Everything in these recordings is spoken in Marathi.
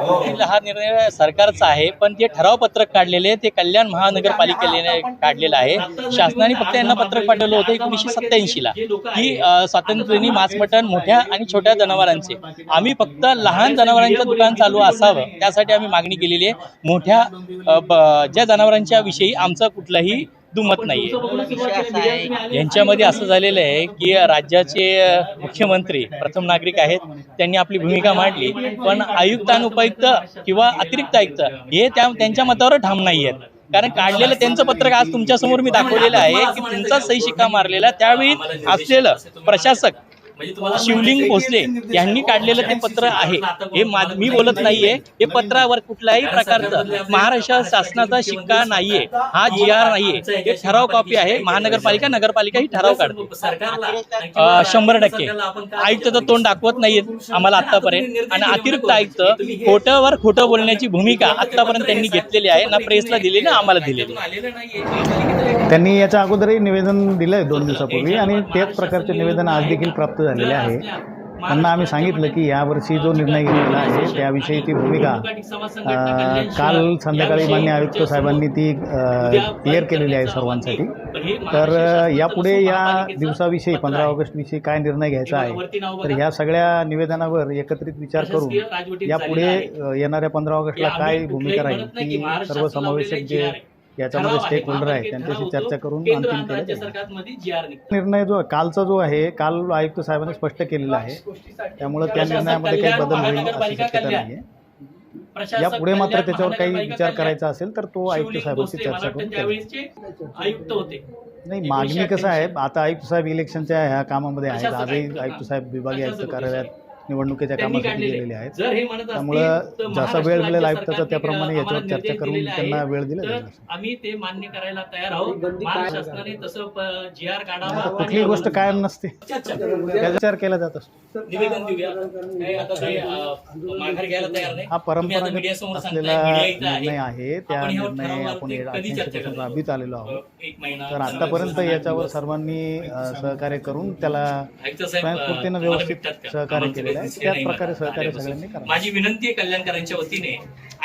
हो. हा. निर्णय सरकारचा आहे पण जे ठराव पत्रक काढलेले ते कल्याण महानगरपालिकेने काढलेलं आहे. शासनाने फक्त यांना पत्रक पाठवलं होतं एकोणीसशे सत्याऐंशी ला की अ, मांस मटण मोठ्या आणि छोट्या जनावरांचे. आम्ही फक्त लहान जनावरांचं दुकान चालू असावं त्यासाठी आम्ही मागणी केलेली आहे. मोठ्या ज्या जनावरांच्या विषयी आमचं कुठलंही दुमत नाहीये. यांच्यामध्ये असं झालेलं आहे की राज्याचे मुख्यमंत्री प्रथम नागरिक आहेत त्यांनी आपली भूमिका मांडली. पण आयुक्त आणि उपायुक्त किंवा अतिरिक्त आयुक्त हे त्या त्यांच्या मतावर ठाम नाही आहेत कारण काढलेलं त्यांचं पत्रक आज तुमच्यासमोर मी दाखवलेलं आहे की तुमचा सही शिक्का मारलेला त्यावेळी असलेलं प्रशासक शिवलिंग भोसले यांनी काढलेलं ते पत्र आहे. हे मा- बोलत नाहीये. हे पत्रावर कुठल्याही प्रकारचं महाराष्ट्र शासनाचा शिक्का नाहीये. हा जी आर नाहीये. हे ठराव कॉपी आहे. महानगरपालिका नगरपालिका ही ठराव काढते. शंभर टक्के. आयुक्त तर तोंड दाखवत नाहीयेत आम्हाला आतापर्यंत. आणि अतिरिक्त आयुक्त खोटंवर खोटं बोलण्याची भूमिका आतापर्यंत त्यांनी घेतलेली आहे ना प्रेसला दिली ना आम्हाला दिलेली. त्यांनी याच्या अगोदरही निवेदन दिलं आहे दोन दिवसापूर्वी आणि त्याच प्रकारचे निवेदन आज देखील प्राप्त झालेले आहे. त्यांना आम्ही सांगितलं की यावर्षी जो निर्णय घेतलेला आहे त्याविषयीची भूमिका अ, काल संध्याकाळी मान्य आयुक्त साहेबांनी ती क्लिअर केलेली आहे सर्वांसाठी. तर यापुढे या दिवसाविषयी पंधरा ऑगस्टविषयी काय निर्णय घ्यायचा आहे तर ह्या सगळ्या निवेदनावर एकत्रित विचार करून यापुढे येणाऱ्या पंधरा ऑगस्टला काय भूमिका राहील ती सर्वसमावेशक जे याच्यामध्ये स्टेक होल्डर आहे त्यांच्याशी चर्चा करून. निर्णय जो कालचा जो आहे काल आयुक्त साहेबांनी स्पष्ट केलेला आहे. त्यामुळे त्या निर्णयामध्ये काही बदल होईल अशी शक्यता नाही आहे यापुढे मात्र त्याच्यावर काही विचार करायचा असेल तर तो आयुक्त साहेबांशी चर्चा करून. आयुक्त होते. नाही मागणी कसं आहे? आता आयुक्त साहेब इलेक्शनच्या ह्या कामामध्ये आहेत. आजही आयुक्त साहेब विभागीय आयुक्त कार्यालयात निवडणुकीच्या कामासाठी गेलेले आहेत. जर हे म्हणत असतील, तर त्यामुळं जसा वेळ मिळेल आयुक्ताचा त्याप्रमाणे याच्यावर चर्चा करून. त्यांना वेळ दिला जाईल. आम्ही ते मान्य करायला तयार आहोत. महाराष्ट्र शासनाने तसं जी आर काढावा कुठलीही गोष्ट कायम नसते. विचार केला जात असतो. निवेदन देऊया. काही आता काही अं, माघार घ्यायला तयार नाही. हा परंपरागत असलेला. निर्णय आहे. त्या निर्णय आपण? राबीत आलेलो आहोत. एक महिना तर आतापर्यंत याच्यावर सर्वांनी सहकार्य करून त्याला स्वयंस्फूर्तीनं व्यवस्थित? सहकार्य केलेलं आहे प्रकारे सहकार्य. सगळ्यांनी माझी विनंती आहे कल्याणकरांच्या वतीने.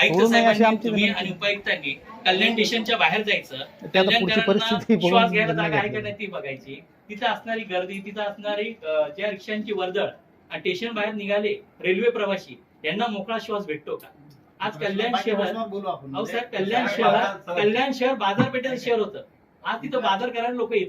आयुक्त करू नये अशी साहेबांनी आमची तुम्ही विनंती. आणि उपायुक्तांनी कल्याण स्टेशनच्या बाहेर जायचं. आता पुढची कल्याणकरांना परिस्थिती बघून श्वास घ्यायला निर्णय जागा आहे का घ्यायचा. नाही ती बघायची. तिथं असणारी गर्दी तिथं असणारी अं, ज्या रिक्षांची वर्दळ आणि स्टेशन बाहेर निघाले रेल्वे प्रवासी यांना मोकळा श्वास भेटतो का? आज कल्याण शहर अहो साहेब कल्याण शहर कल्याण शहर बाजारपेठेचं शहर होतं. आज तिथं बाजार करायला लोक येत